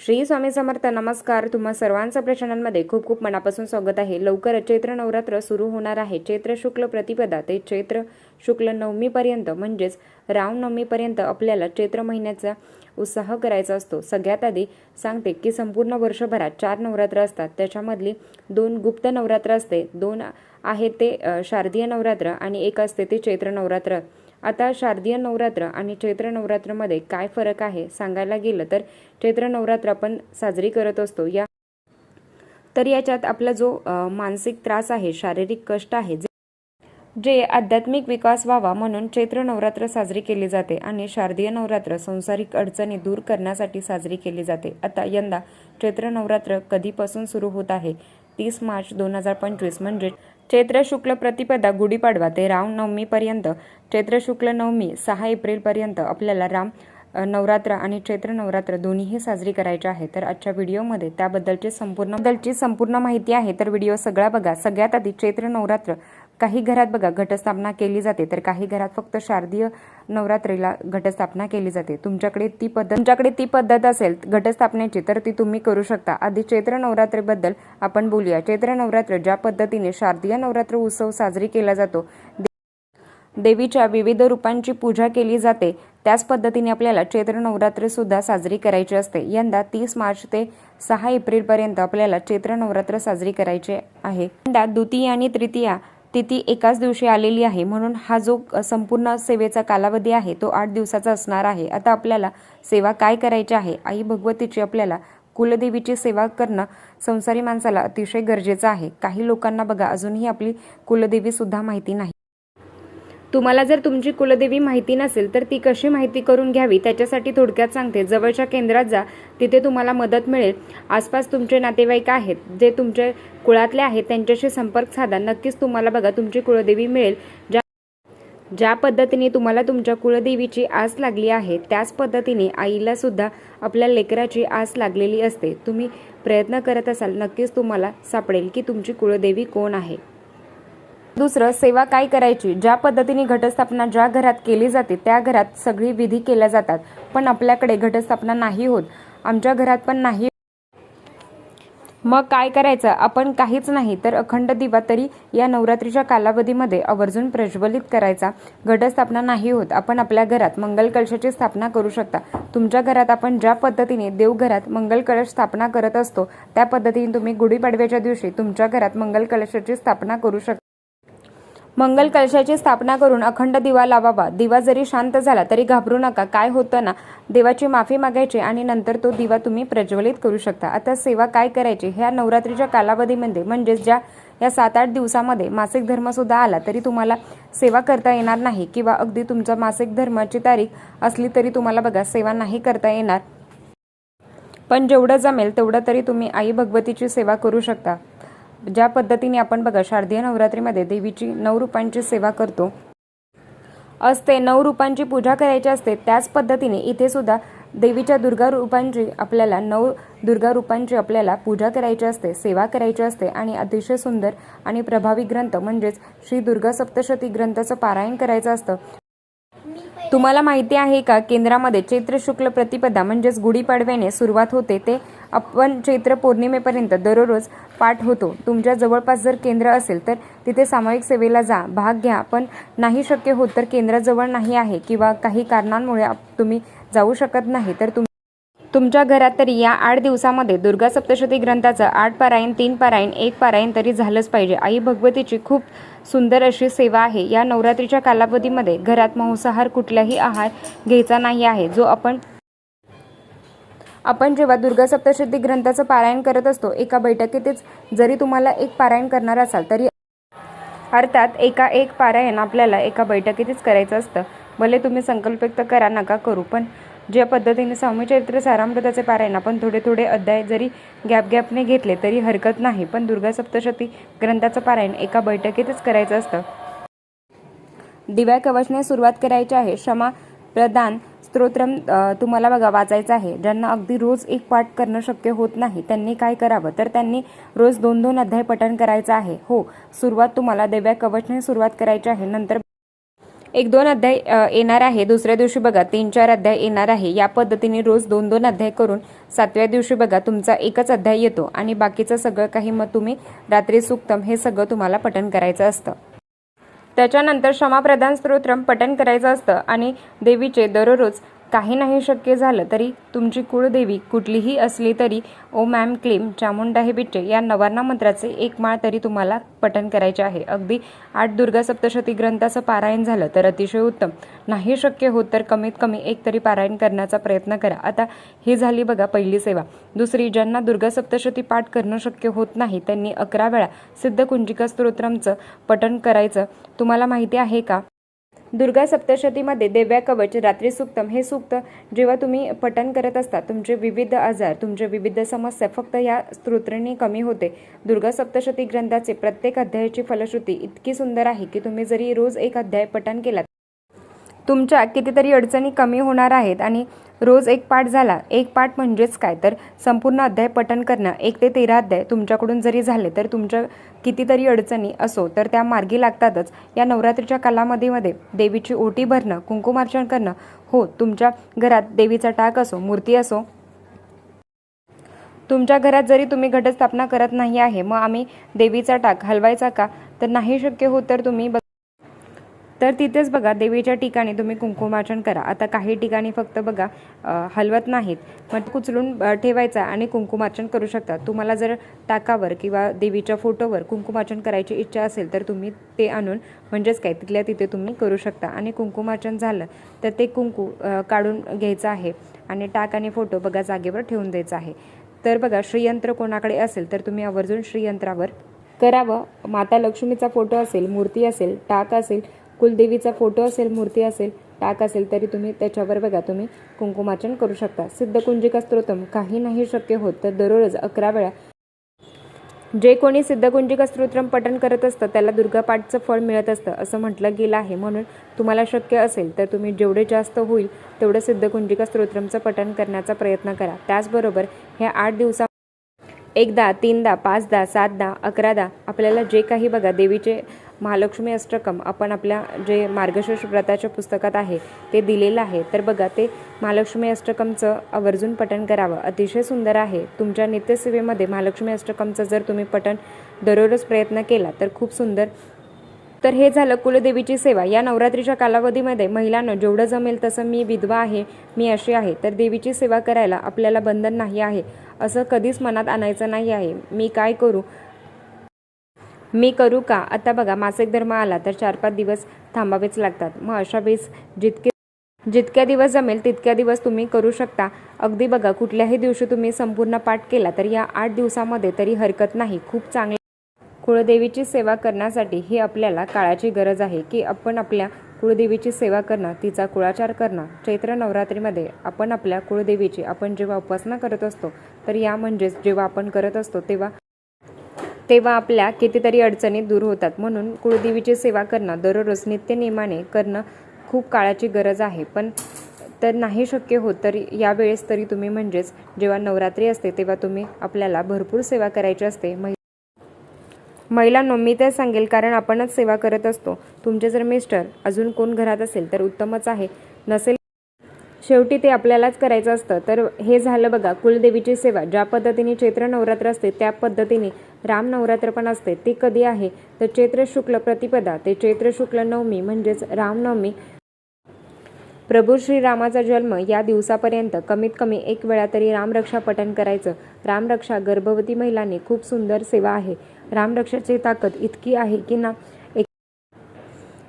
श्री स्वामी समर्थ नमस्कार. तुम्हा सर्वांचं प्रश्नांमध्ये खूप खूप मनापासून स्वागत आहे. लवकरच चैत्र नवरात्र सुरू होणार आहे. चैत्र शुक्ल प्रतिपदा ते चैत्र शुक्ल नवमीपर्यंत म्हणजेच रामनवमीपर्यंत आपल्याला चैत्र महिन्याचा उत्साह करायचा असतो. सगळ्यात आधी सांगते की संपूर्ण वर्षभरात चार नवरात्र असतात. त्याच्यामधली दोन गुप्त नवरात्र असते दोन आहे ते शारदीय नवरात्र आणि एक असते ते चैत्र नवरात्र. आता शारदीय नवरात्र आणि चैत्र नवरात्रमध्ये काय फरक आहे सांगायला गेलं तर चैत्र नवरात्र आपण साजरी करत असतो. या तर याच्यात आपला जो मानसिक त्रास आहे शारीरिक कष्ट आहे जे जे आध्यात्मिक विकास व्हावा म्हणून चैत्र नवरात्र साजरी केली जाते आणि शारदीय नवरात्र संसारिक अडचणी दूर करण्यासाठी साजरी केली जाते. आता यंदा चैत्र नवरात्र कधीपासून सुरू होत आहे? तीस मार्च दोन हजार पंचवीस म्हणजे चैत्र शुक्ल प्रतिपदा गुढीपाडवा ते रामनवमीपर्यंत चैत्र शुक्ल नवमी सहा एप्रिलपर्यंत आपल्याला राम नवरात्र आणि चैत्र नवरात्र दोन्हीही साजरी करायचे आहे. तर आजच्या व्हिडिओमध्ये त्याबद्दलची संपूर्ण बद्दलची संपूर्ण माहिती आहे. तर व्हिडिओ सगळा बघा. सगळ्यात आधी चैत्र नवरात्र काही घरात बघा घटस्थापना केली जाते तर काही घरात फक्त शारदीय नवरात्रीला घटस्थापना केली जाते. तुमच्याकडे ती पद्धत तुमच्याकडे ती पद्धत असेल घटस्थापनेची तर ती तुम्ही करू शकता. आधी चैत्र नवरात्रीबद्दल आपण बोलूया. चैत्र नवरात्र ज्या पद्धतीने शारदीय नवरात्र उत्सव साजरी केला जातो देवीच्या विविध रूपांची पूजा केली जाते त्याच पद्धतीने आपल्याला चैत्र नवरात्र सुद्धा साजरी करायची असते. यंदा तीस मार्च ते सहा एप्रिलपर्यंत आपल्याला चैत्र नवरात्र साजरी करायचे आहे. यंदा द्वितीय आणि तृतीया तिथी एकाच दिवशी आलेली आहे. म्हणून हा जो संपूर्ण सेवेचा कालावधी आहे तो आठ दिवसाचा असणार आहे. आता आपल्याला सेवा काय करायची आहे? आई भगवतीची आपल्याला कुलदेवीची सेवा करणं संसारी माणसाला अतिशय गरजेचं आहे. काही लोकांना बघा अजूनही आपली कुलदेवीसुद्धा माहिती नाही. तुम्हाला जर तुमची कुलदेवी माहिती नसेल तर ती कशी माहिती करून घ्यावी? त्याच्यासाठी थोडक्यात सांगते. जवळच्या केंद्रात जा. तिथे तुम्हाला मदत मिळेल. आसपास तुमचे नातेवाईक आहेत जे तुमचे कुळातले आहेत त्यांच्याशी संपर्क साधा. नक्कीच तुम्हाला बघा तुमची कुलदेवी मिळेल. ज्या ज्या पद्धतीने तुम्हाला तुमच्या कुलदेवीची आस लागली आहे त्याच पद्धतीने आईला सुद्धा आपल्या लेकराची आस लागलेली असते. तुम्ही प्रयत्न करत असाल नक्कीच तुम्हाला सापडेल की तुमची कुलदेवी कोण आहे? दुसरं सेवा काय करायची? ज्या पद्धतीने घटस्थापना ज्या घरात केली जाते त्या घरात सगळी विधी केल्या जातात. पण आपल्याकडे घटस्थापना नाही होत. आमच्या घरात पण नाही. मग काय करायचं? आपण काहीच नाही तर अखंड दिवा तरी या नवरात्रीच्या कालावधीमध्ये आवर्जून प्रज्वलित करायचा. घटस्थापना नाही होत. आपण आपल्या घरात मंगल कलशाची स्थापना करू शकता. तुमच्या घरात आपण ज्या पद्धतीने देवघरात मंगल कलश स्थापना करत असतो त्या पद्धतीने तुम्ही गुढीपाडव्याच्या दिवशी तुमच्या घरात मंगल कलशाची स्थापना करू शकता. मंगल कलशाची स्थापना करून अखंड दिवा लावावा. दिवा जरी शांत झाला तरी घाबरू नका. काय होतं ना देवाची माफी मागायची आणि नंतर तो दिवा तुम्ही प्रज्वलित करू शकता. आता सेवा काय करायची? ह्या नवरात्रीच्या कालावधीमध्ये म्हणजेच ज्या या सात आठ दिवसामध्ये मासिक धर्म सुद्धा आला तरी तुम्हाला सेवा करता येणार नाही. किंवा अगदी तुमचा मासिक धर्माची तारीख असली तरी तुम्हाला बघा सेवा नाही करता येणार. पण जेवढं जमेल तेवढं तरी तुम्ही आई भगवतीची सेवा करू शकता. ज्या पद्धतीने आपण बघा शारदीय नवरात्रीमध्ये देवीची नऊ रूपांची सेवा करतो. असते नऊ रूपांची पूजा करायची असते त्याच पद्धतीने इथे सुद्धा देवीच्या दुर्गा रूपांची आपल्याला नऊ दुर्गा रूपांची आपल्याला पूजा करायची असते सेवा करायची असते आणि अतिशय सुंदर आणि प्रभावी ग्रंथ म्हणजेच श्री दुर्गा सप्तशती ग्रंथाचं पारायण करायचं असतं. तुम्हाला माहिती आहे का केंद्रामध्ये चैत्र शुक्ल प्रतिपदा म्हणजेच गुढीपाडव्याने सुरुवात होते ते आपण चैत्र पौर्णिमेपर्यंत दररोज पाठ होतो. तुमच्या जवळपास जर केंद्र असेल तर तिथे सामायिक सेवेला जा भाग घ्या. पण नाही शक्य होत तर केंद्राजवळ नाही आहे किंवा काही कारणांमुळे तुम्ही जाऊ शकत नाही. तर तुम तुमच्या घरात तरी या आठ दिवसामध्ये दुर्गा सप्तशती ग्रंथाचं आठ पारायण तीन पारायण एक पारायण तरी झालंच पाहिजे. आई भगवतीची खूप सुंदर अशी सेवा आहे. या नवरात्रीच्या कालावधीमध्ये घरात मांसाहार कुठलाही आहार घ्यायचा नाही आहे. जो आपण आपण जेव्हा दुर्गा सप्तशती ग्रंथाचं पारायण करत असतो एका बैठकीतच जरी तुम्हाला एक पारायण करणार असाल तरी अर्थात एका एक पारायण आपल्याला एका बैठकीतच करायचं असतं. भले तुम्ही संकल्प व्यक्त करा नका करू पण ज्या पद्धतीने स्वामी चरित्र सारामृताचे पारायण आपण थोडे थोडे अध्याय जरी गॅप गॅपने घेतले तरी हरकत नाही पण दुर्गा सप्तशती ग्रंथाचं पारायण एका बैठकीतच करायचं असतं. दिव्या कवचने सुरुवात करायची आहे. क्षमा प्रदान स्तोत्रम तुम्हाला बघा वाचायचं आहे. ज्यांना अगदी रोज एक पाठ करणं शक्य होत नाही त्यांनी काय करावं? तर त्यांनी रोज दोन दोन अध्याय पठण करायचं आहे. हो सुरुवात तुम्हाला देव्या कवचने सुरुवात करायची आहे. नंतर एक दोन अध्याय येणार आहे. दुसऱ्या दिवशी बघा तीन चार अध्याय येणार आहे. या पद्धतीने रोज दोन दोन अध्याय करून सातव्या दिवशी बघा तुमचा एकच अध्याय येतो आणि बाकीचं सगळं काही मग तुम्ही रात्री सुक्तम हे सगळं तुम्हाला पठण करायचं असतं. त्याच्यानंतर क्षमाप्रधान स्तोत्रम पठण करायचं असतं आणि देवीचे दररोज काही नाही शक्य झालं तरी तुमची कुळदेवी कुठलीही असली तरी ओ मॅम क्लीम चामुंडा हे बिच्चे या नवारणा मंत्राचे एक माळ तरी तुम्हाला पठण करायचे आहे. अगदी आठ दुर्गा सप्तशती ग्रंथाचं पारायण झालं तर अतिशय उत्तम. नाही शक्य होत तर कमीत कमी एक तरी पारायण करण्याचा प्रयत्न करा. आता ही झाली बघा पहिली सेवा. दुसरी ज्यांना दुर्गा सप्तशती पाठ करणं शक्य होत नाही त्यांनी अकरा वेळा सिद्ध कुंजिका स्तोत्रमचं पठण करायचं. तुम्हाला माहिती आहे का? दुर्गा सप्तशतीमध्ये दिव्या कवच रात्री सुक्तम. हे सुक्त जेव्हा तुम्ही पठण करत असता तुमचे विविध आजार तुमचे विविध समस्या फक्त या स्तोत्रांनी कमी होते. दुर्गा सप्तशती ग्रंथाचे प्रत्येक अध्यायाची फलश्रुती इतकी सुंदर आहे की तुम्ही जरी रोज एक अध्याय पठण केलात तुमच्या कितीतरी अडचणी कमी होणार आहेत आणि रोज एक पाठ झाला. एक पाठ म्हणजेच काय? तर संपूर्ण अध्याय पठण करणं. एक ते तेरा अध्याय तुमच्याकडून जरी झाले तर तुमच्या कितीतरी अडचणी असो तर त्या मार्गी लागतातच. या नवरात्रीच्या कालामधीमध्ये देवीची ओटी भरणं कुंकुमार्चन करणं हो तुमच्या घरात देवीचा टाक असो मूर्ती असो. तुमच्या घरात जरी तुम्ही घटस्थापना करत नाही आहे मग आम्ही देवीचा टाक हलवायचा का? तर नाही शक्य होत तर तुम्ही तर तिथेच बघा देवीच्या ठिकाणी तुम्ही कुंकुमार्चन करा. आता काही ठिकाणी फक्त बघा हलवत नाहीत. मग कुचलून ठेवायचा आणि कुंकुमार्चन करू शकता. तुम्हाला जर टाकावर किंवा देवीच्या फोटोवर कुंकुमार्चन करायची इच्छा असेल तर तुम्ही ते आणून म्हणजेच काय तिथल्या तिथे तुम्ही करू शकता. आणि कुंकुमार्चन झालं तर ते कुंकू काढून घ्यायचं आहे. आणि टाक आणि फोटो बघा जागेवर ठेवून द्यायचा आहे. तर बघा श्रीयंत्र कोणाकडे असेल तर तुम्ही आवर्जून श्रीयंत्रावर करावं. माता लक्ष्मीचा फोटो असेल मूर्ती असेल टाक असेल कुलदेवीचा फोटो असेल मूर्ती असेल टाक असेल तरी तुम्ही त्याच्यावर बघा तुम्ही कुंकुमार्चन करू शकता. सिद्धकुंजिका स्तोत्रम काही नाही शक्य होत तर दररोज अकरा वेळा. जे कोणी सिद्धकुंजिका स्तोत्रम पठण करत असतं त्याला दुर्गापाठचं फळ मिळत असतं असं म्हटलं गेलं आहे. म्हणून तुम्हाला शक्य असेल तर तुम्ही जेवढे जास्त होईल तेवढं सिद्धकुंजिका स्तोत्रमचं पठण करण्याचा प्रयत्न करा. त्याचबरोबर ह्या आठ दिवसा एकदा तीनदा पाचदा सातदा अकरादा आपल्याला जे काही बघा देवीचे महालक्ष्मी अष्टकम आपण आपल्या जे मार्गशीर्ष व्रताच्या पुस्तकात आहे ते दिलेलं आहे. तर बघा ते महालक्ष्मी अष्टकमचं आवर्जून पठण करावं. अतिशय सुंदर आहे. तुमच्या नित्यसेवेमध्ये महालक्ष्मी अष्टकमचं जर तुम्ही पठण दररोज प्रयत्न केला तर खूप सुंदर. तर हे झालं कुलदेवीची सेवा. या नवरात्रीच्या कालावधीमध्ये महिलांना जेवढं जमेल तसं मी विधवा आहे मी अशी आहे. तर देवीची सेवा करायला आपल्याला बंधन नाही आहे असं कधीच मनात आणायचं नाही आहे. मी काय करू? मी करू का? आता बघा मासिक धर्म आला तर चार पाच दिवस थांबावेच लागतात. मग अशा वेळेस जितके जितक्या दिवस जमेल तितक्या दिवस तुम्ही करू शकता. अगदी बघा कुठल्याही दिवशी तुम्ही संपूर्ण पाठ केला तर या आठ दिवसामध्ये तरी हरकत नाही. खूप चांगले कुळदेवीची सेवा करण्यासाठी ही आपल्याला काळाची गरज आहे की आपण आपल्या कुळदेवीची सेवा करणं तिचा कुळाचार करणं. चैत्र नवरात्रीमध्ये आपण आपल्या कुळदेवीची आपण जेव्हा उपासना करत असतो तर या म्हणजेच जेव्हा आपण करत असतो तेव्हा तेव्हा आपल्या कितीतरी अडचणी दूर होतात. म्हणून कुळदेवीची सेवा करणं दररोज नित्यनियमाने करणं खूप काळाची गरज आहे. पण तर नाही शक्य होत तर यावेळेस तरी तुम्ही म्हणजेच जेव्हा नवरात्री असते तेव्हा तुम्ही आपल्याला भरपूर सेवा करायची असते. महि महिलांनो मी तर सांगेल कारण आपणच सेवा करत असतो. तुमचे जर मिस्टर अजून कोण घरात असेल तर उत्तमच आहे. नसेल शेवटी ते आपल्यालाच करायचं असतं. तर हे झालं बघा कुलदेवीची सेवा. ज्या पद्धतीने चैत्र नवरात्र असते त्या पद्धतीने राम नवरात्र पण असते. ते कधी आहे? तर चैत्र शुक्ल प्रतिपदा. ते चैत्र शुक्ल नवमी म्हणजेच रामनवमी प्रभू श्रीरामाचा जन्म या दिवसापर्यंत कमीत कमी एक वेळा तरी रामरक्षा पठण करायचं. रामरक्षा गर्भवती महिलांनी खूप सुंदर सेवा आहे. रामरक्षाची ताकद इतकी आहे की ना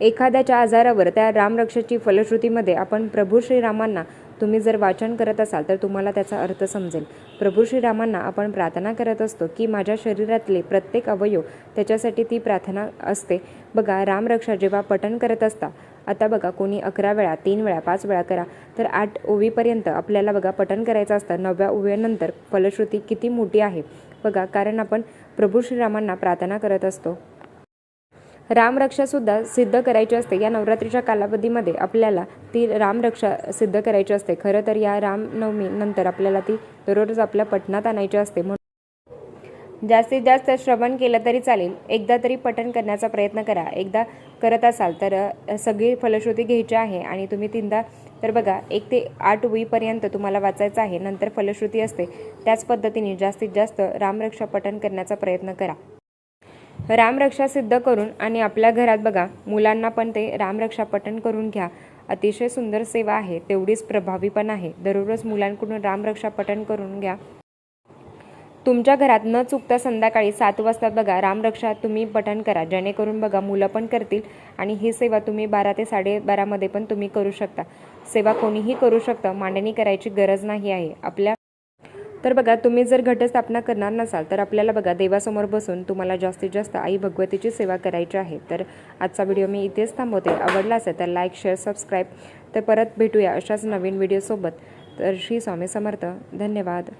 एखाद्याच्या आजारावर त्या रामरक्षाची फलश्रुतीमध्ये आपण प्रभू श्रीरामांना तुम्ही जर वाचन करत असाल तर तुम्हाला त्याचा अर्थ समजेल. प्रभू श्रीरामांना आपण प्रार्थना करत असतो की माझ्या शरीरातले प्रत्येक अवयव त्याच्यासाठी ती प्रार्थना असते. बघा रामरक्षा जेव्हा पठण करत असता आता बघा कोणी अकरा वेळा तीन वेळा पाच वेळा करा तर आठ ओवीपर्यंत आपल्याला बघा पठण करायचं असतं. नवव्या ओवीनंतर फलश्रुती किती मोठी आहे? बघा कारण आपण प्रभू श्रीरामांना प्रार्थना करत असतो. रामरक्षासुद्धा सिद्ध करायची असते. या नवरात्रीच्या कालावधीमध्ये आपल्याला ती रामरक्षा सिद्ध करायची असते. खरं तर या रामनवमी नंतर आपल्याला ती दररोज आपल्या पटनात आणायची असते. म्हणून जास्तीत जास्त श्रवण केलं तरी चालेल. एकदा तरी पठण करण्याचा प्रयत्न करा. एकदा करत असाल तर सगळी फलश्रुती घ्यायची आहे आणि तुम्ही तीनदा तर बघा एक ते आठ होईपर्यंत तुम्हाला वाचायचं आहे. नंतर फलश्रुती असते. त्याच पद्धतीने जास्तीत जास्त रामरक्षा पठण करण्याचा प्रयत्न करा. रामरक्षा सिद्ध करून आणि आपल्या घरात बघा मुलांना पण ते रामरक्षा पठण करून घ्या. अतिशय सुंदर सेवा आहे तेवढीच प्रभावी पण आहे. दररोज मुलांकडून रामरक्षा पठण करून घ्या. तुमच्या घरात न चुकता संध्याकाळी सात वाजता बघा रामरक्षा तुम्ही पठण करा. जेणेकरून बघा मुलं पण करतील आणि ही सेवा तुम्ही बारा ते साडेबारामध्ये पण तुम्ही करू शकता. सेवा कोणीही करू शकतं मांडणी करायची गरज नाही आहे. आपल्या तर बघा तुम्ही जर घटस्थापना करणार नसाल तर आपल्याला बघा देवासमोर बसून तुम्हाला जास्तीत जास्त आई भगवतीची सेवा करायची आहे. तर आजचा व्हिडिओ मी इथेच थांबवते. आवडला असेल तर लाईक शेअर सबस्क्राईब. तर परत भेटूया अशाच नवीन व्हिडिओसोबत. तर श्री स्वामी समर्थ. धन्यवाद.